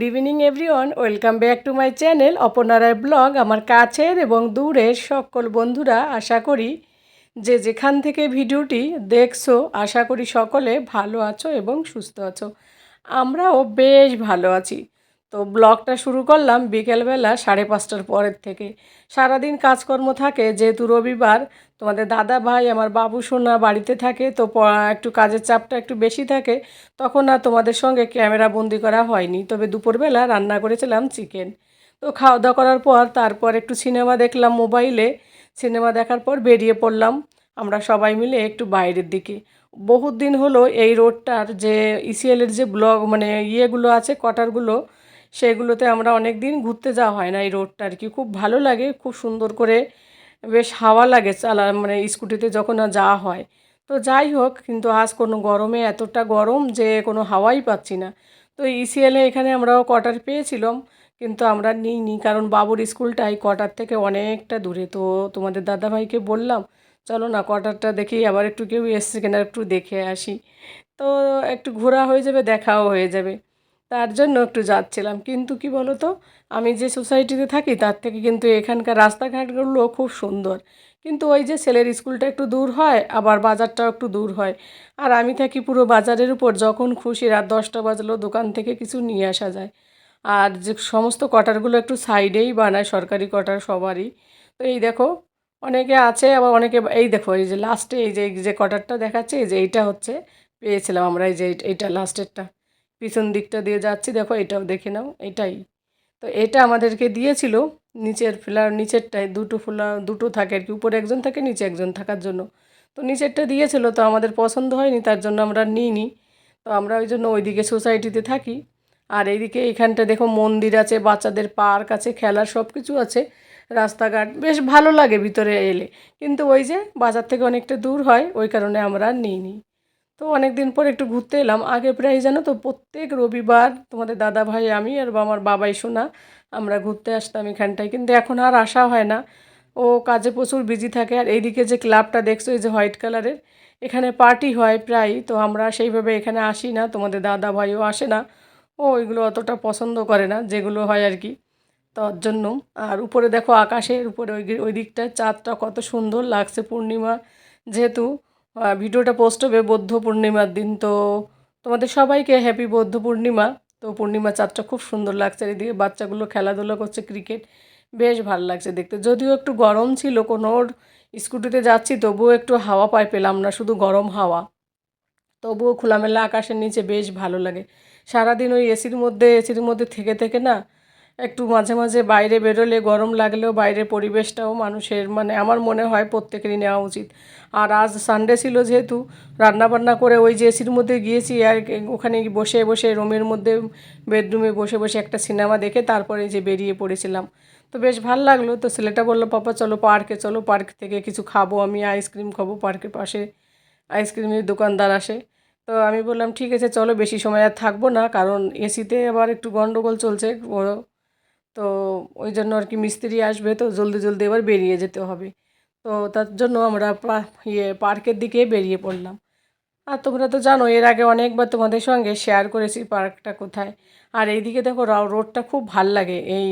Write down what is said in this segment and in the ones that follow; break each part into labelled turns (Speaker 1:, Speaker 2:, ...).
Speaker 1: Good evening everyone welcome back to my channel অপনারায় blog আমার কাছের এবং দূরের সকল বন্ধুরা, আশা করি যে যেখান থেকে ভিডিওটি দেখছ, আশা করি সকলে ভালো আছো এবং সুস্থ আছো। আমরাও বেশ ভালো আছি। তো ব্লগটা শুরু করলাম বিকেলবেলা সাড়ে পাঁচটার পরের থেকে। সারাদিন কাজকর্ম থাকে, যেহেতু রবিবার, তোমাদের দাদা ভাই, আমার বাবু সোনা বাড়িতে থাকে, তো একটু কাজের চাপটা একটু বেশি থাকে, তখন আর তোমাদের সঙ্গে ক্যামেরা বন্দি করা হয়নি। তবে দুপুরবেলা রান্না করেছিলাম চিকেন। তো খাওয়া দাওয়া করার পর তারপর একটু সিনেমা দেখলাম মোবাইলে। সিনেমা দেখার পর বেরিয়ে পড়লাম আমরা সবাই মিলে একটু বাইরের দিকে। বহুত দিন হলো এই রোডটার যে ইসিএলের যে ব্লগ মানে ইয়েগুলো আছে কোয়ার্টারগুলো সেগুলোতে আমরা অনেক দিন ঘুরতে যাওয়া হয় না এই রোডটা আর কি। খুব ভালো লাগে, খুব সুন্দর করে বেশ হাওয়া লাগে চালা মানে স্কুটিতে যখন যাওয়া হয়। তো যাই হোক, কিন্তু আজ কোনো গরমে এতটা গরম যে কোনো হাওয়াই পাচ্ছি না। তো ইসিএলে এখানে আমরাও কোয়ার্টার পেয়েছিলাম, কিন্তু আমরা নিইনি, কারণ বাবুর স্কুলটাই কোয়ার্টার থেকে অনেকটা দূরে। তো তোমাদের দাদাভাইকে বললাম, চলো না কোয়ার্টারটা দেখি, আবার একটু কেউ এসছে কিনা একটু দেখে আসি। তো একটু ঘোরা হয়ে যাবে, দেখাও হয়ে যাবে। তার জন্য একটু যাচ্ছিলাম। কিন্তু কি বলো তো আমি যে সোসাইটিতে থাকি, তার থেকে কিন্তু এখানকার রাস্তাঘাটগুলো খুব সুন্দর। কিন্তু ওই যে ছেলের স্কুলটা একটু দূর হয়, আবার বাজারটাও একটু দূর হয়। আর আমি থাকি পুরো বাজারের উপর, যখন খুশি রাত দশটা বাজলেও দোকান থেকে কিছু নিয়ে আসা যায়। আর যে সমস্ত কোয়ার্টারগুলো একটু সাইডেই বানায়, সরকারি কোয়ার্টার সবারই। তো এই দেখো, অনেকে আছে, আবার অনেকে এই দেখো, এই যে লাস্টে এই যে যে কোয়ার্টারটা দেখাচ্ছে, এই যে এইটা হচ্ছে, পেয়েছিলাম আমরা এই যে এই- এইটা লাস্টেরটা পিছন দিকটা দিয়ে যাচ্ছি, দেখো এটাও দেখে নাও, এটাই। তো এটা আমাদেরকে দিয়েছিল নিচের ফ্ল্যার নিচেরটায় দুটো ফ্ল্যার দুটো থাকে আর কি, উপরে একজন থাকে, নিচে একজন থাকার জন্য। তো নিচেরটা দিয়েছিল, তো আমাদের পছন্দ হয়নি, তার জন্য আমরা নিইনি। তো আমরা ওই জন্য ওইদিকে সোসাইটিতে থাকি। আর এইদিকে এখানটা দেখো মন্দির আছে, বাচ্চাদের পার্ক আছে, খেলার সব কিছু আছে, রাস্তাঘাট, বেশ ভালো লাগে ভিতরে এলে। কিন্তু ওই যে বাজার থেকে অনেকটা দূর হয়, ওই কারণে আমরা নিইনি। তো অনেক দিন পর একটু ঘুরতে এলাম। আগে প্রায় জানো তো, প্রত্যেক রবিবার তোমাদের দাদা ভাই আমি আর আমার বাবাই শোনা আমরা ঘুরতে আসতাম এখানটায়। কিন্তু এখন আর আসা হয় না। ও কাজে প্রচুর বিজি থাকে। আর এইদিকে যে ক্লাবটা দেখছ, এই যে হোয়াইট কালারের, এখানে পার্টি হয় প্রায়। তো আমরা সেইভাবে এখানে আসি না। তোমাদের দাদা ভাইও আসে না। ও ওইগুলো অতটা পছন্দ করে না, যেগুলো হয় আর কি। তার জন্য। আর উপরে দেখো আকাশের উপরে ওই ওই দিকটায় চাঁদটা কত সুন্দর লাগছে পূর্ণিমা। যেহেতু ভিডিওটা পোস্ট হবে বৌদ্ধ পূর্ণিমার দিন। তো তোমাদের সবাইকে হ্যাপি বৌদ্ধ পূর্ণিমা। তো পূর্ণিমা চাঁদটা খুব সুন্দর লাগছে। এদিকে বাচ্চাগুলো খেলাধুলা করছে ক্রিকেট বেশ ভালো লাগছে দেখতে। যদিও একটু গরম ছিল, কোনো স্কুটিতে যাচ্ছি, তবুও একটু হাওয়া পাই পেলাম না, শুধু গরম হাওয়া। তবুও খোলামেলা আকাশের নিচে বেশ ভালো লাগে। সারাদিন ওই এসির মধ্যে এসির মধ্যে থেকে থেকে না একটু মাঝে মাঝে বাইরে বেরোলে গরম লাগলেও বাইরের পরিবেশটাও মানুষের মানে আমার মনে হয় প্রত্যেকেরই নেওয়া উচিত। আর আজ সানডে ছিল যেহেতু রান্না বান্না করে ওই যে এসির মধ্যে গিয়েছি আর ওখানে বসে বসে রুমের মধ্যে বেডরুমে বসে বসে একটা সিনেমা দেখে তারপরে যে বেরিয়ে পড়েছিলাম। তো বেশ ভালো লাগল, তো ছেলেটা বলল, পাপা, চলো পার্কে চলো পার্ক থেকে কিছু খাব, আমি আইসক্রিম খাব পার্কের পাশে। আইসক্রিমের দোকানদার আসে। তো আমি বললাম, ঠিক আছে, চলো, বেশি সময় আর থাকব না, কারণ এসিতে আবার একটু গন্ডগোল চলছে তো ওই জন্য আর কি মিস্ত্রি আসবে তো জলদি জলদি এবার বেরিয়ে যেতে হবে। তো তার জন্য আমরা ইয়ে পার্কের দিকে বেরিয়ে পড়লাম। আর তোমরা তো জানো, এর আগে অনেকবার তোমাদের সঙ্গে শেয়ার করেছি পার্কটা কোথায়। আর এইদিকে দেখো রোডটা খুব ভালো লাগে। এই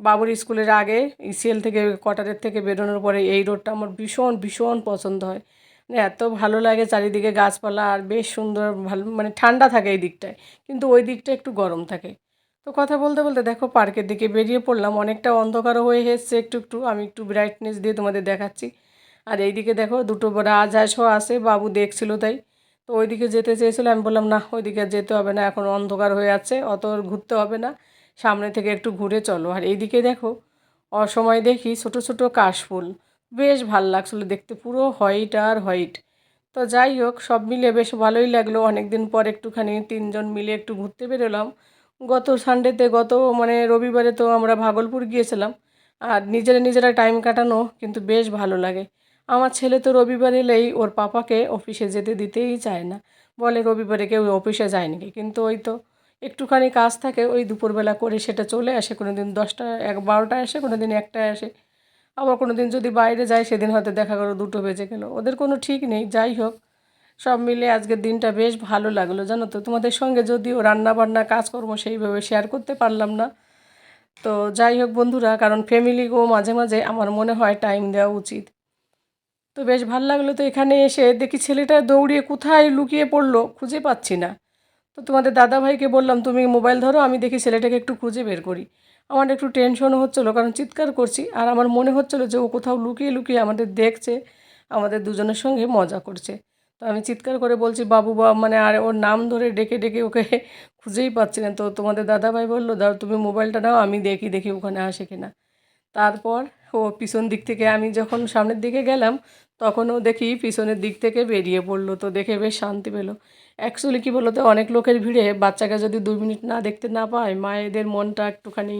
Speaker 1: বাবুর স্কুলের আগে ইসিএল থেকে কোয়ার্টারের থেকে বেরোনোর পরে এই রোডটা আমার ভীষণ ভীষণ পছন্দ হয়। মানে এত ভালো লাগে চারিদিকে গাছপালা আর বেশ সুন্দর, ভালো মানে ঠান্ডা থাকে এই দিকটায়। কিন্তু ওই দিকটা একটু গরম থাকে। তো কথা বলতে বলতে দেখো পার্কের দিকে বেরিয়ে পড়লাম। অনেকটা অন্ধকারও হয়ে এসছে একটু একটু। আমি একটু ব্রাইটনেস দিয়ে তোমাদের দেখাচ্ছি। আর এইদিকে দেখো দুটো রাজহাঁসও আসে বাবু দেখছিল তাই। তো ওইদিকে যেতে চেয়েছিল, আমি বললাম না ওইদিকে যেতে হবে না, এখন অন্ধকার হয়ে আছে, অত ঘুরতে হবে না। সামনে থেকে একটু ঘুরে চলো। আর এইদিকে দেখো অসময় দেখি ছোট ছোট কাশফুল। বেশ ভালো লাগছিল দেখতে, পুরো হোয়াইট আর হোয়াইট। তো যাই হোক, সব মিলে বেশ ভালোই লাগল। অনেক দিন পর একটুখানি তিনজন মিলে একটু ঘুরতে বেরোলাম। গত সানডেতে গত মানে রবিবারে তো আমরা ভাগলপুর গিয়েছিলাম। আর নিজেরা নিজেরা টাইম কাটানো কিন্তু বেশ ভালো লাগে। আমার ছেলে তো রবিবার এলেই ওর পাপাকে অফিসে যেতে দিতেই চায় না। বলে রবিবারে কেউ অফিসে যায় নাকি কিন্তু ওই তো একটুখানি কাজ থাকে, ওই দুপুরবেলা করে সেটা চলে আসে। কোনো দিন দশটা, এক বারোটায় আসে কোনো দিন একটায় আসে। আবার কোনো দিন যদি বাইরে যায়, সেদিন হয়তো দেখা গেলো দুটো বেজে গেলো। ওদের কোনো ঠিক নেই, যাই হোক। সব মিলে আজকের দিনটা বেশ ভালো লাগল, জানো তো? তোমাদের সঙ্গে যদিও রান্না বান্না কাজকর্ম সেইভাবে শেয়ার করতে পারলাম না। তো যাই হোক বন্ধুরা, কারণ ফ্যামিলিকেও মাঝে মাঝে আমার মনে হয় টাইম দেওয়া উচিত। তো বেশ ভালো লাগল তো এখানে এসে। দেখি ছেলেটা দৌড়িয়ে কোথায় লুকিয়ে পড়ল? খুঁজে পাচ্ছি না। তো তোমাদের দাদা ভাইকে বললাম, তুমি মোবাইল ধরো, আমি দেখি ছেলেটাকে একটু খুঁজে বের করি। আমার একটু টেনশনও হচ্ছিল, কারণ চিৎকার করছি, আর আমার মনে হচ্ছিল যে ও কোথাও লুকিয়ে লুকিয়ে আমাদের দেখছে, আমাদের দুজনের সঙ্গে মজা করছে। তো আমি চিৎকার করে বলছি, বাবু বা মানে আর ওর নাম ধরে ডেকে ডেকে ওকে খুঁজেই পাচ্ছি না। তো তোমাদের দাদাভাই বলল, দাও, তুমি মোবাইলটা নাও, আমি দেখি দেখি ওখানে আসে কিনা। তারপর ও পিছন দিক থেকে, আমি যখন সামনের দিকে গেলাম তখনও দেখি পিছনের দিক থেকে বেরিয়ে পড়ল। তো দেখে বেশ শান্তি পেল। অ্যাকচুয়ালি কী বলো তো অনেক লোকের ভিড়ে বাচ্চাকে যদি দুই মিনিট না দেখতে না পায়, মায়েদের মনটা একটুখানি,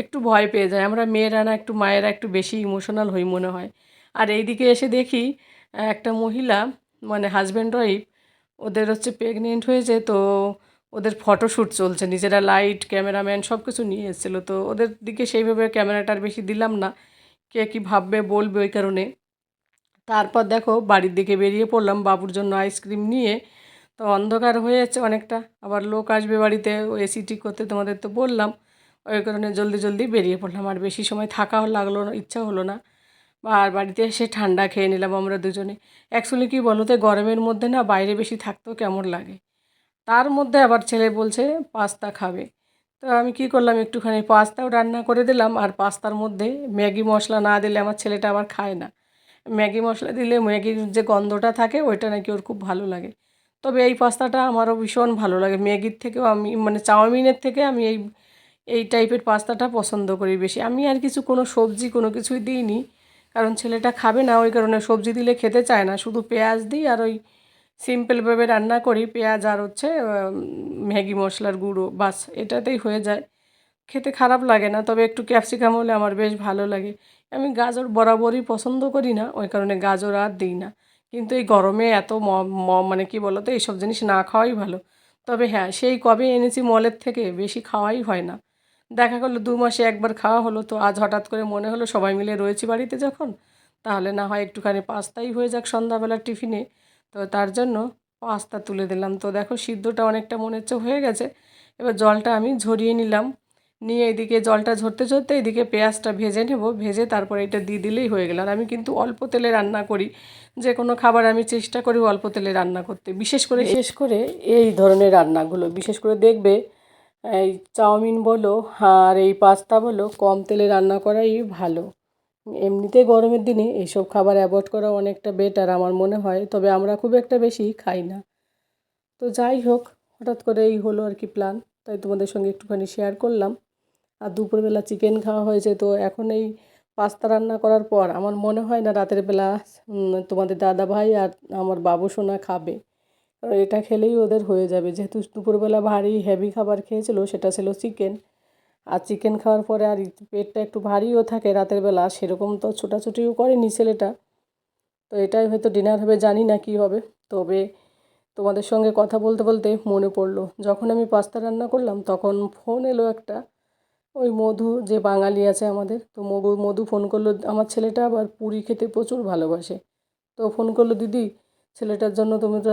Speaker 1: একটু ভয় পেয়ে যায়। আমরা মেয়েরা না, একটু মায়েরা একটু বেশি ইমোশনাল হই মনে হয়। আর এইদিকে এসে দেখি, একটা মহিলা মানে হাজব্যান্ড ওয়াইফ ওদের হচ্ছে প্রেগনেন্ট হয়েছে, তো ওদের ফটোশ্যুট চলছে। নিজেরা লাইট ক্যামেরাম্যান সব কিছু নিয়ে এসেছিল। তো ওদের দিকে সেইভাবে ক্যামেরাটা আর বেশি দিলাম না। কে কী ভাববে, বলবে ওই কারণে। তারপর দেখো বাড়ির দিকে বেরিয়ে পড়লাম, বাবুর জন্য আইসক্রিম নিয়ে। তো অন্ধকার হয়ে যাচ্ছে অনেকটা। আবার লোক আসবে বাড়িতে এসি ঠিক করতে তোমাদের তো বললাম। ওই কারণে জলদি জলদি বেরিয়ে পড়লাম। আর বেশি সময় থাকা লাগল না, ইচ্ছা হলো না। আর বাড়িতে এসে ঠান্ডা খেয়ে নিলাম আমরা দুজনে। অ্যাকচুয়ালি কী বলো তো, গরমের মধ্যে না বাইরে বেশি থাকতেও কেমন লাগে? তার মধ্যে আবার ছেলে বলছে, পাস্তা খাবে। তো আমি কি করলাম, একটুখানি পাস্তাও রান্না করে দিলাম আর পাস্তার মধ্যে ম্যাগি মশলা না দিলে আমার ছেলেটা আবার খায় না। ম্যাগি মশলা দিলে ম্যাগির যে গন্ধটা থাকে, ওইটা নাকি ওর খুব ভালো লাগে। তবে এই পাস্তাটা আমারও ভীষণ ভালো লাগে। ম্যাগির থেকেও আমি মানে চাউমিনের থেকে আমি এই এই টাইপের পাস্তাটা পছন্দ করি বেশি। আমি আর কিছু কোনো সবজি কোনো কিছুই দিইনি। কারণ ছেলেটা খাবে না, ওই কারণে সবজি দিলে খেতে চায় না। শুধু পেঁয়াজ দিই আর ওই সিম্পলভাবে রান্না করি। পেঁয়াজ আর হচ্ছে ম্যাগি মশলার গুঁড়ো, বাস, এটাতেই হয়ে যায়। খেতে খারাপ লাগে না, তবে একটু ক্যাপসিকাম হলে আমার বেশ ভালো লাগে। আমি গাজর বরাবরই পছন্দ করি না, ওই কারণে গাজর আর দিই না। কিন্তু এই গরমে এত ম মানে কি বলো তো এইসব জিনিস না খাওয়াই ভালো। তবে হ্যাঁ সেই কবে এনেছি মলের থেকে বেশি খাওয়াই হয় না। দেখা করল দু মাসে একবার খাওয়া হলো, তো আজ হঠাৎ করে মনে হলো সবাই মিলে রয়েছি বাড়িতে যখন। তাহলে না হয় একটুখানি পাস্তাই হয়ে যাক সন্ধ্যাবেলার টিফিনে। তো তার জন্য পাস্তা তুলে দিলাম। তো দেখো সিদ্ধটা অনেকটা মনে হচ্ছে হয়ে গেছে। এবার জলটা আমি ঝরিয়ে নিলাম। নিয়ে এদিকে জলটা ঝরতে ঝরতে এদিকে পেঁয়াজটা ভেজে নেব। ভেজে তারপরে এটা দিয়ে দিলেই হয়ে গেল। আর আমি কিন্তু অল্প তেলে রান্না করি। যে কোনো খাবার আমি চেষ্টা করি অল্প তেলে রান্না করতে। বিশেষ করে বিশেষ করে এই ধরনের রান্নাগুলো। বিশেষ করে দেখবে এই চাউমিন বলো আর এই পাস্তা বলো, কম তেলে রান্না করাই ভালো। এমনিতে গরমের দিনে এইসব খাবার অ্যাভয়েড করা অনেকটা বেটার আমার মনে হয়, তবে আমরা খুব একটা বেশি খাই না। তো যাই হোক, হঠাৎ করে এই হলো আর কি প্ল্যান তাই তোমাদের সঙ্গে একটুখানি শেয়ার করলাম। আর দুপুরবেলা চিকেন খাওয়া হয়েছে, তো এখন এই পাস্তা রান্না করার পর আমার মনে হয় না রাতের বেলা তোমাদের দাদা ভাই আর আমার বাবু সোনা খাবে। এটা খেলেই ওদের হয়ে যাবে। যেহেতু দুপুরবেলা ভারী হেভি খাবার খেয়েছিল, সেটা ছিল চিকেন আর চিকেন খাওয়ার পরে আর পেটটা একটু ভারীও থাকে রাতের বেলা, সেরকম তো ছোটাছুটিও করেনি ছেলেটা। তো এটাই হয়তো ডিনার হবে, জানি না কী হবে। তবে তোমাদের সঙ্গে কথা বলতে বলতে মনে পড়ল, যখন আমি পাস্তা রান্না করলাম, তখন ফোন এলো একটা। ওই মধু, যে বাঙালি আছে আমাদের, তো মধু মধু ফোন করল, আমার ছেলেটা আবার পুরি খেতে প্রচুর ভালোবাসে। তো ফোন করল, দিদি ছেলেটার জন্য তুমি তো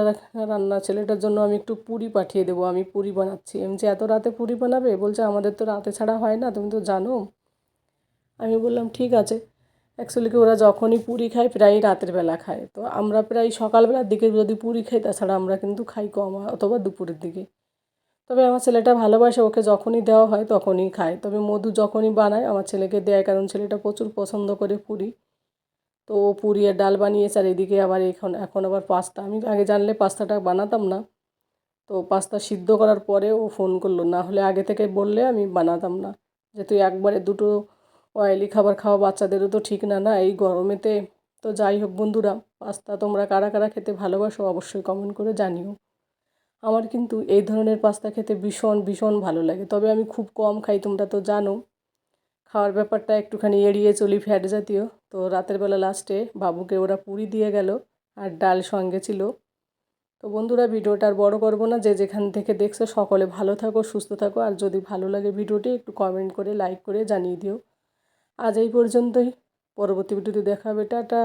Speaker 1: রান্না, ছেলেটার জন্য আমি একটু পুরি পাঠিয়ে দেবো, আমি পুরি বানাচ্ছি। আমি যে এত রাতে পুরি বানাবে? বলছে, আমাদের তো রাতে ছাড়া হয় না, তুমি তো জানো? আমি বললাম, ঠিক আছে। অ্যাকচুয়ালি কি ওরা যখনই পুরি খায়, প্রায় রাতের বেলা খায়। তো আমরা প্রায় সকালবেলার দিকে যদি পুরি খাই, তাছাড়া আমরা কিন্তু খাই কম অথবা দুপুরের দিকে। তবে আমার ছেলেটা ভালোবাসে, ওকে যখনই দেওয়া হয় তখনই খায়। তবে মধু যখনই বানায়, আমার ছেলেকে দেয়, কারণ ছেলেটা প্রচুর পছন্দ করে পুরি। তো পুরি আর ডাল বানিয়েছে আর এদিকে আবার এখন এখন আবার পাস্তা। আমি আগে জানলে পাস্তাটা বানাতাম না। তো পাস্তা সিদ্ধ করার পরে ও ফোন করল, না হলে আগে থেকে বললে আমি বানাতাম না। যেহেতু একবারে দুটো অয়েলি খাবার খাওয়া বাচ্চাদেরও তো ঠিক না না, এই গরমেতে। তো যাই হোক বন্ধুরা, পাস্তা তোমরা কারা কারা খেতে ভালোবাসো অবশ্যই কমেন্ট করে জানিও। আমার কিন্তু এই ধরনের পাস্তা খেতে ভীষণ ভীষণ ভালো লাগে। তবে আমি খুব কম খাই, তোমরা তো জানো। খাওয়ার ব্যাপারটা একটুখানি এড়িয়ে চলি ফ্যাট জাতীয়। তো রাতের বেলা লাস্টে বাবুকে ওরা পুরি দিয়ে গেল আর ডাল সঙ্গে ছিল। তো বন্ধুরা, ভিডিওটা আর বড় করব না। যে যেখান থেকে দেখছ, সকলে ভালো থাকো, সুস্থ থাকো। আর যদি ভালো লাগে ভিডিওটি, একটু কমেন্ট করে লাইক করে জানিয়ে দিও। আজ এই পর্যন্তই। পরবর্তী ভিডিওতে দেখা হবে। টাটা।